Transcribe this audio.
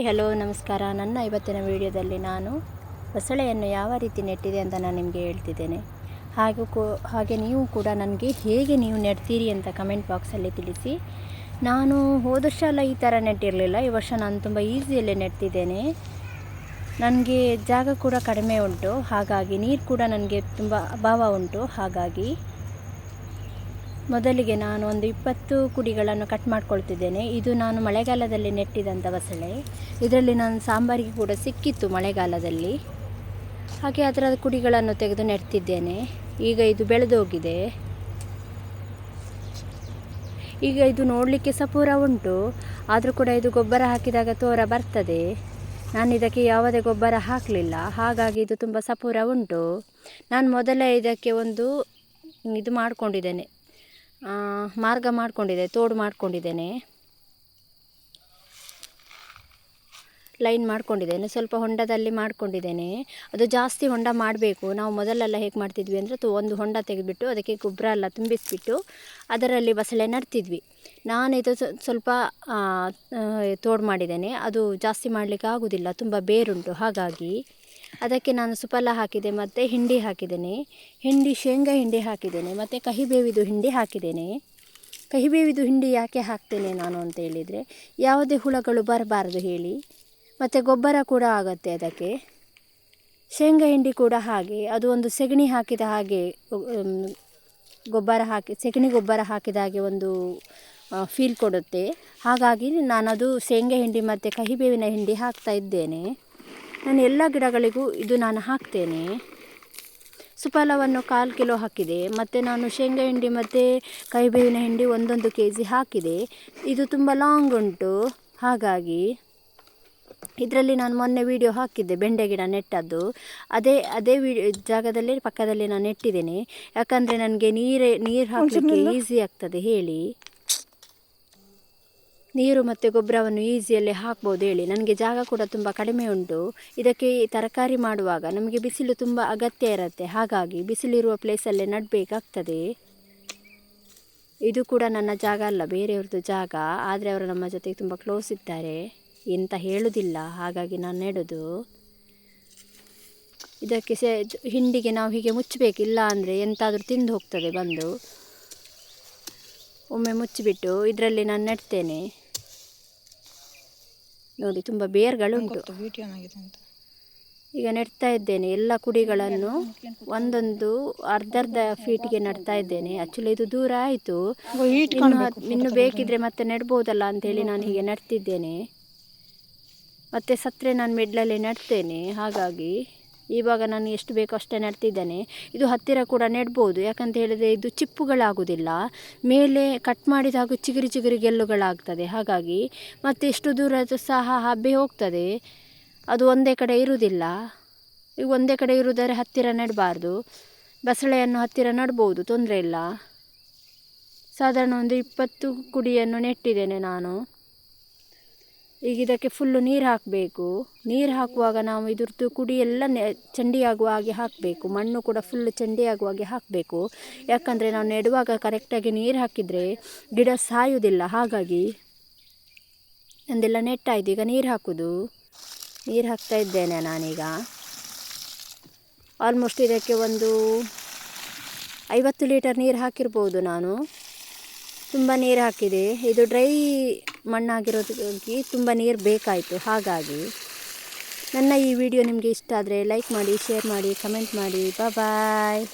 Hi, hello, ನಮಸ್ಕಾರ. ನನ್ನ ಇವತ್ತಿನ ವಿಡಿಯೋದಲ್ಲಿ ನಾನು ಬಸಳೆಯನ್ನು ಯಾವ ರೀತಿ ನೆಟ್ಟಿದೆ ಅಂತ ನಾನು ನಿಮಗೆ ಹೇಳ್ತಿದ್ದೇನೆ. ಹಾಗೂ ಕೂ, ಹಾಗೆ ನೀವು ಕೂಡ ನನಗೆ ಹೇಗೆ ನೀವು ನೆಡ್ತೀರಿ ಅಂತ ಕಮೆಂಟ್ ಬಾಕ್ಸಲ್ಲಿ ತಿಳಿಸಿ. ನಾನು ಹೋದ ವರ್ಷ ಎಲ್ಲ ಈ ಥರ ನೆಟ್ಟಿರಲಿಲ್ಲ. ಈ ವರ್ಷ ನಾನು ತುಂಬ ಈಸಿಯಲ್ಲೇ ನೆಡ್ತಿದ್ದೇನೆ. ನನಗೆ ಜಾಗ ಕೂಡ ಕಡಿಮೆ ಉಂಟು. ಹಾಗಾಗಿ ನೀರು ಕೂಡ ನನಗೆ ತುಂಬ ಅಭಾವ ಉಂಟು. ಹಾಗಾಗಿ ಮೊದಲಿಗೆ ನಾನು ಒಂದು ಇಪ್ಪತ್ತು ಕುಡಿಗಳನ್ನು ಕಟ್ ಮಾಡ್ಕೊಳ್ತಿದ್ದೇನೆ. ಇದು ನಾನು ಮಳೆಗಾಲದಲ್ಲಿ ನೆಟ್ಟಿದಂಥ ಬಸಳೆ ಇದರಲ್ಲಿ ನಾನು ಸಾಂಬಾರಿಗೆ ಕೂಡ ಸಿಕ್ಕಿತ್ತು ಮಳೆಗಾಲದಲ್ಲಿ. ಹಾಗೆ ಅದರ ಕುಡಿಗಳನ್ನು ತೆಗೆದು ನೆಡ್ತಿದ್ದೇನೆ. ಈಗ ಇದು ಬೆಳೆದೋಗಿದೆ. ಈಗ ಇದು ನೋಡಲಿಕ್ಕೆ ಸಪೂರ ಉಂಟು. ಆದರೂ ಕೂಡ ಇದು ಗೊಬ್ಬರ ಹಾಕಿದಾಗ ತೋರ ಬರ್ತದೆ. ನಾನು ಇದಕ್ಕೆ ಯಾವುದೇ ಗೊಬ್ಬರ ಹಾಕಲಿಲ್ಲ. ಹಾಗಾಗಿ ಇದು ತುಂಬ ಸಪೂರ ಉಂಟು. ನಾನು ಮೊದಲೇ ಇದಕ್ಕೆ ಒಂದು ಇದು ಮಾಡಿಕೊಂಡಿದ್ದೇನೆ. ಮಾರ್ಗ ಮಾಡಿಕೊಂಡಿದೆ, ತೋಡು ಮಾಡಿಕೊಂಡಿದ್ದೇನೆ. ಲೈನ್ ಮಾಡ್ಕೊಂಡಿದ್ದೇನೆ, ಸ್ವಲ್ಪ ಹೊಂಡದಲ್ಲಿ ಮಾಡ್ಕೊಂಡಿದ್ದೇನೆ. ಅದು ಜಾಸ್ತಿ ಹೊಂಡ ಮಾಡಬೇಕು. ನಾವು ಮೊದಲೆಲ್ಲ ಹೇಗೆ ಮಾಡ್ತಿದ್ವಿ ಅಂದರೆ ತು, ಒಂದು ಹೊಂಡ ತೆಗೆದುಬಿಟ್ಟು ಅದಕ್ಕೆ ಗೊಬ್ಬರ ಎಲ್ಲ ತುಂಬಿಸಿಬಿಟ್ಟು ಅದರಲ್ಲಿ ಬಸಳೆ ನಡ್ತಿದ್ವಿ. ಇದು ಸ್ವಲ್ಪ ತೋಡು ಮಾಡಿದ್ದೇನೆ. ಅದು ಜಾಸ್ತಿ ಮಾಡಲಿಕ್ಕೆ ಆಗೋದಿಲ್ಲ, ತುಂಬ ಬೇರುಂಟು, ಹಾಗಾಗಿ. ಅದಕ್ಕೆ ನಾನು ಸುಫಲ ಹಾಕಿದೆ, ಮತ್ತು ಹಿಂಡಿ ಹಾಕಿದ್ದೇನೆ. ಹಿಂಡಿ, ಶೇಂಗಾ ಹಿಂಡಿ ಹಾಕಿದ್ದೇನೆ, ಮತ್ತು ಕಹಿಬೇವಿದು ಹಿಂಡಿ ಹಾಕಿದ್ದೇನೆ. ಕಹಿಬೇವಿದು ಹಿಂಡಿ ಯಾಕೆ ಹಾಕ್ತೇನೆ ನಾನು ಅಂತ ಹೇಳಿದರೆ, ಯಾವುದೇ ಹುಳಗಳು ಬರಬಾರ್ದು ಹೇಳಿ. ಮತ್ತು ಗೊಬ್ಬರ ಕೂಡ ಆಗುತ್ತೆ ಅದಕ್ಕೆ. ಶೇಂಗಾ ಹಿಂಡಿ ಕೂಡ ಹಾಗೆ, ಅದು ಒಂದು ಸೆಗಣಿ ಹಾಕಿದ ಹಾಗೆ ಗೊಬ್ಬರ ಹಾಕಿ, ಸೆಗಣಿ ಗೊಬ್ಬರ ಹಾಕಿದ ಹಾಗೆ ಒಂದು ಫೀಲ್ ಕೊಡುತ್ತೆ. ಹಾಗಾಗಿ ನಾನದು ಶೇಂಗಾ ಹಿಂಡಿ ಮತ್ತು ಕಹಿಬೇವಿನ ಹಿಂಡಿ ಹಾಕ್ತಾ ಇದ್ದೇನೆ. ನಾನು ಎಲ್ಲ ಗಿಡಗಳಿಗೂ ಇದು ನಾನು ಹಾಕ್ತೇನೆ. ಸುಫಲವನ್ನು ಕಾಲು ಕಿಲೋ ಹಾಕಿದೆ. ಮತ್ತು ನಾನು ಶೇಂಗಾ ಹಿಂಡಿ ಮತ್ತು ಕೈಬೇವಿನ ಹಿಂಡಿ ಒಂದೊಂದು ಕೆ ಜಿ ಹಾಕಿದೆ. ಇದು ತುಂಬ ಲಾಂಗ್ ಉಂಟು. ಹಾಗಾಗಿ ಇದರಲ್ಲಿ ನಾನು ಮೊನ್ನೆ ವಿಡಿಯೋ ಹಾಕಿದ್ದೆ ಬೆಂಡೆ ಗಿಡ ನೆಟ್ಟದ್ದು. ಅದೇ ಅದೇ ವಿ ಜಾಗದಲ್ಲಿ ಪಕ್ಕದಲ್ಲಿ ನಾನು ನೆಟ್ಟಿದ್ದೇನೆ. ಯಾಕಂದರೆ ನನಗೆ ನೀರೇ ನೀರು ಹಾಕಲಿಕ್ಕೆ ಈಸಿ ಆಗ್ತದೆ ಹೇಳಿ. ನೀರು ಮತ್ತು ಗೊಬ್ಬರವನ್ನು ಈಸಿಯಲ್ಲಿ ಹಾಕ್ಬೋದು ಹೇಳಿ. ನನಗೆ ಜಾಗ ಕೂಡ ತುಂಬ ಕಡಿಮೆ ಉಂಟು. ಇದಕ್ಕೆ ತರಕಾರಿ ಮಾಡುವಾಗ ನಮಗೆ ಬಿಸಿಲು ತುಂಬ ಅಗತ್ಯ ಇರುತ್ತೆ. ಹಾಗಾಗಿ ಬಿಸಿಲಿರುವ ಪ್ಲೇಸಲ್ಲೇ ನಡಬೇಕಾಗ್ತದೆ. ಇದು ಕೂಡ ನನ್ನ ಜಾಗ ಅಲ್ಲ, ಬೇರೆಯವ್ರದ್ದು ಜಾಗ. ಆದರೆ ಅವರು ನಮ್ಮ ಜೊತೆಗೆ ತುಂಬ ಕ್ಲೋಸ್ ಇದ್ದಾರೆ. ಎಂತ ಹೇಳುವುದಿಲ್ಲ ಹಾಗಾಗಿ ನಾನು ನೆಡೋದು. ಇದಕ್ಕೆ ಸೆ ಹಿಂಡಿಗೆ ನಾವು ಹೀಗೆ ಮುಚ್ಚಬೇಕು ಇಲ್ಲ ಅಂದರೆ ಎಂತಾದರೂ ತಿಂದು ಹೋಗ್ತದೆ ಬಂದು. ಒಮ್ಮೆ ಮುಚ್ಚಿಬಿಟ್ಟು ಇದರಲ್ಲಿ ನಾನು ನೆಡ್ತೇನೆ. ನೋಡಿ ತುಂಬ ಬೇರ್ಗಳುಂಟು ಈಗ ನೆಡ್ತಾ ಇದ್ದೇನೆ ಎಲ್ಲ ಕುಡಿಗಳನ್ನು ಒಂದೊಂದು ಅರ್ಧ ಅರ್ಧ ಫೀಟ್ಗೆ ನೆಡ್ತಾ ಇದ್ದೇನೆ. ಆ್ಯಕ್ಚುಲಿ ಇದು ದೂರ ಆಯಿತು. ಇನ್ನು ಬೇಕಿದ್ರೆ ಮತ್ತೆ ನೆಡ್ಬೋದಲ್ಲ ಅಂತೇಳಿ ನಾನು ಹೀಗೆ ನೆಡ್ತಿದ್ದೇನೆ. ಮತ್ತೆ ಸತ್ರೆ ನಾನು ಮಿಡ್ಲಲ್ಲಿ ನೆಡ್ತೇನೆ ಹಾಗಾಗಿ. ಇವಾಗ ನಾನು ಎಷ್ಟು ಬೇಕೋ ಅಷ್ಟೇ ನೆಡ್ತಿದ್ದೇನೆ. ಇದು ಹತ್ತಿರ ಕೂಡ ನೆಡ್ಬೋದು. ಯಾಕಂತ ಹೇಳಿದರೆ ಇದು ಚಿಪ್ಪುಗಳಾಗುವುದಿಲ್ಲ. ಮೇಲೆ ಕಟ್ ಮಾಡಿದಾಗ ಚಿಗುರಿ ಚಿಗುರಿ ಗೆಲ್ಲುಗಳಾಗ್ತದೆ. ಹಾಗಾಗಿ ಮತ್ತು ಎಷ್ಟು ದೂರ ಸಹ ಹಬ್ಬೆ ಹೋಗ್ತದೆ. ಅದು ಒಂದೇ ಕಡೆ ಇರುವುದಿಲ್ಲ. ಈಗ ಒಂದೇ ಕಡೆ ಇರುವುದಾದ್ರೆ ಹತ್ತಿರ ನೆಡಬಾರ್ದು. ಬಸಳೆಯನ್ನು ಹತ್ತಿರ ನೆಡ್ಬೋದು. ತೊಂದರೆ ಇಲ್ಲ. ಸಾಧಾರಣ ಒಂದು ಇಪ್ಪತ್ತು ಕುಡಿಯನ್ನು ನೆಟ್ಟಿದ್ದೇನೆ ನಾನು. ಈಗ ಇದಕ್ಕೆ ಫುಲ್ಲು ನೀರು ಹಾಕಬೇಕು. ನೀರು ಹಾಕುವಾಗ ನಾವು ಇದ್ರದ್ದು ಕುಡಿ ಎಲ್ಲ ನೆ, ಚಂಡಿಯಾಗುವ ಹಾಗೆ ಹಾಕಬೇಕು. ಮಣ್ಣು ಕೂಡ ಫುಲ್ ಚಂಡಿಯಾಗುವ ಹಾಗೆ ಹಾಕಬೇಕು. ಯಾಕಂದರೆ ನಾವು ನೆಡುವಾಗ ಕರೆಕ್ಟಾಗಿ ನೀರು ಹಾಕಿದರೆ ಗಿಡ ಸಾಯುವುದಿಲ್ಲ. ಹಾಗಾಗಿ ನಂದೆಲ್ಲ ನೆಟ್ಟಾಯಿತು. ಈಗ ನೀರು ಹಾಕೋದು. ನೀರು ಹಾಕ್ತಾ ಇದ್ದೇನೆ ನಾನೀಗ. ಆಲ್ಮೋಸ್ಟ್ ಇದಕ್ಕೆ ಒಂದು ಐವತ್ತು ಲೀಟರ್ ನೀರು ಹಾಕಿರ್ಬೋದು ನಾನು. ತುಂಬ ನೀರು ಹಾಕಿದೆ. ಇದು ಡ್ರೈ ಮಣ್ಣಾಗಿರೋದಕ್ಕೆ ತುಂಬ ನೀರು ಬೇಕಾಯಿತು. ಹಾಗಾಗಿ ನನ್ನ ಈ ವಿಡಿಯೋ ನಿಮಗೆ ಇಷ್ಟ ಆದರೆ ಲೈಕ್ ಮಾಡಿ ಶೇರ್ ಮಾಡಿ ಕಮೆಂಟ್ ಮಾಡಿ. ಬಾಯ್